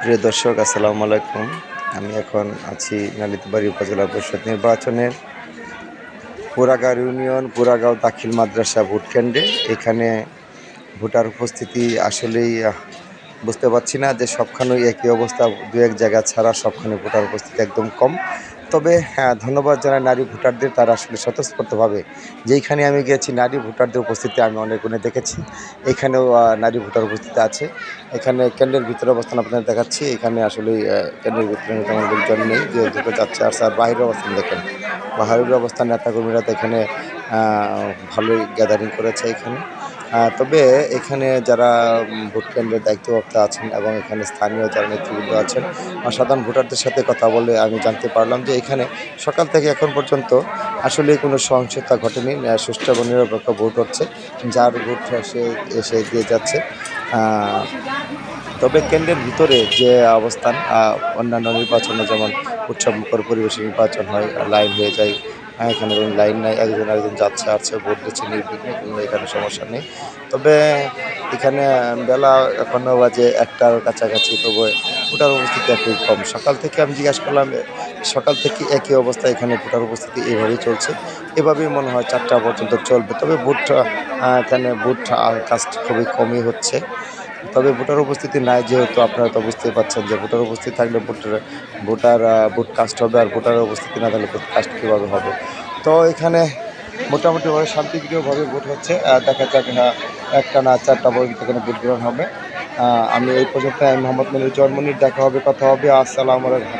প্রিয় দর্শক, আসসালামু আলাইকুম। আমি এখন আছি নালিতবাড়ি উপজেলা পরিষদ নির্বাচনের পুরাগাঁও ইউনিয়ন, পুরাগাঁও দাখিল মাদ্রাসা ভোটকেন্দ্রে এখানে ভোটার উপস্থিতি আসলেই বুঝতে পারছি না যে সবখানেই একই অবস্থা দু এক জায়গা ছাড়া সবখানে ভোটার উপস্থিতি একদম কম। তবে হ্যাঁ ধন্যবাদ জানাই নারী ভোটারদের। তারা আসলে স্বতঃস্ফূর্তভাবে যেইখানে আমি গেছি নারী ভোটারদের উপস্থিতি আমি অনেক গুণে দেখেছি। এখানেও নারী ভোটার উপস্থিতি আছে। এখানে কেন্দ্রের ভিতরে অবস্থান আপনাদের দেখাচ্ছি। এখানে আসলে কেন্দ্রের ভিতরে তেমন লোকজন নেই, যে দুটো যাচ্ছে। আর স্যার বাইরের অবস্থান দেখেন। বাহিরের অবস্থান, নেতাকর্মীরা তো এখানে ভালোই গ্যাদারিং করেছে এখানে। তবে এখানে যারা ভোট কেন্দ্রের দায়িত্বপ্রাপ্ত আছেন এবং এখানে স্থানীয় যারা নেতৃবৃন্দ আছেন সাধারণ ভোটারদের সাথে কথা বলে আমি জানতে পারলাম যে এখানে সকাল থেকে এখন পর্যন্ত আসলে কোনো সহিংসতা ঘটেনি সুষ্ঠু এবং নিরপেক্ষ ভোট হচ্ছে, যার ভোট সে এসে দিয়ে যাচ্ছে। তবে কেন্দ্রের ভিতরে যে অবস্থান অন্যান্য নির্বাচনে যেমন উৎসব মুখর পরিবেশে নির্বাচন হয়, লাইন হয়ে যায় হ্যাঁ, এখানে কোনো লাইন নাই একজন একজন যাচ্ছে আসছে ভোট দিচ্ছে নির্বিঘ্নে কোনো এখানে সমস্যা নেই। তবে এখানে বেলা এখনও বাজে একটার কাছাকাছি তবে ভোটার উপস্থিতি একটু কম। সকাল থেকে আমি জিজ্ঞাসা করলাম সকাল থেকে একই অবস্থা এখানে ভোটার উপস্থিতি এইভাবেই চলছে। এভাবেই মনে হয় চারটা পর্যন্ত চলবে। তবে ভোট এখানে ভোট কাজটা খুবই কমই হচ্ছে। তবে ভোটার উপস্থিতি নাই যেহেতু আপনারা তো বুঝতেই পারছেন যে ভোটার উপস্থিতি থাকলে ভোটার ভোটার ভোট কাস্ট হবে আর ভোটারের উপস্থিতি না থাকলে ভোট কাস্ট কীভাবে হবে? তো এখানে মোটামুটিভাবে শান্তিপ্রিয়ভাবে ভোট হচ্ছে। দেখা যাক একটা না চারটা বই এখানে ভোট গ্রহণ হবে আমি এই পর্যন্ত, আমি মোহাম্মদ মনির জন্মনির দেখা হবে, কথা হবে। আসসালাম আলাইকুম।